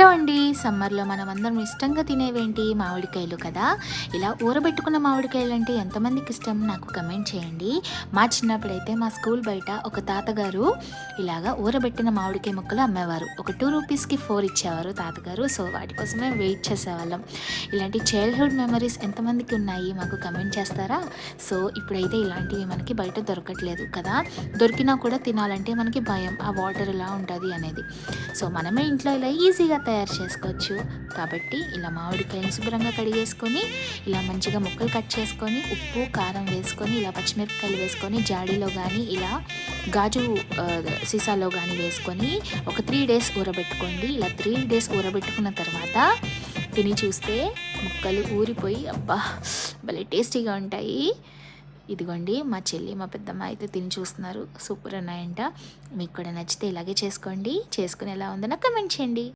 Hello అండి. సమ్మర్లో మనం అందరం ఇష్టంగా తినేవేంటి? మామిడికాయలు కదా. ఇలా ఊరబెట్టుకున్న మామిడికాయలు అంటే ఎంతమందికి ఇష్టం? నాకు కమెంట్ చేయండి. మా చిన్నప్పుడైతే మా స్కూల్ బయట ఒక తాతగారు ఇలాగా ఊరబెట్టిన మామిడికాయ ముక్కలు అమ్మేవారు. ఒక టూ రూపీస్కి ఫోర్ ఇచ్చేవారు తాతగారు. సో వాటి కోసమే వెయిట్ చేసేవాళ్ళం. ఇలాంటి చైల్డ్హుడ్ మెమరీస్ ఎంతమందికి ఉన్నాయి? మాకు కమెంట్ చేస్తారా? సో ఇప్పుడైతే ఇలాంటివి మనకి బయట దొరకట్లేదు కదా. దొరికినా కూడా తినాలంటే మనకి భయం. ఆ వాటర్ ఎలా ఉంటుంది అనేది. సో మనమే ఇంట్లో ఇలా ఈజీగా తయారు చేసుకోవచ్చు. కాబట్టి ఇలా మామిడికాయలు శుభ్రంగా కడిగేసుకొని ఇలా మంచిగా ముక్కలు కట్ చేసుకొని ఉప్పు కారం వేసుకొని ఇలా పచ్చిమిరపకాయలు వేసుకొని జాడీలో కానీ ఇలా గాజు సీసాలో కానీ వేసుకొని ఒక త్రీ డేస్ ఊరబెట్టుకోండి. ఇలా త్రీ డేస్ ఊరబెట్టుకున్న తర్వాత తిని చూస్తే ముక్కలు ఊరిపోయి అబ్బా భలే టేస్టీగా ఉంటాయి. ఇదిగోండి మా చెల్లి మా పెద్దమ్మ అయితే తిని చూస్తున్నారు. సూపర్ ఉన్నాయంట. మీకు కూడా నచ్చితే ఇలాగే చేసుకోండి. చేసుకుని ఎలా ఉందో నాకు కమెంట్ చేయండి.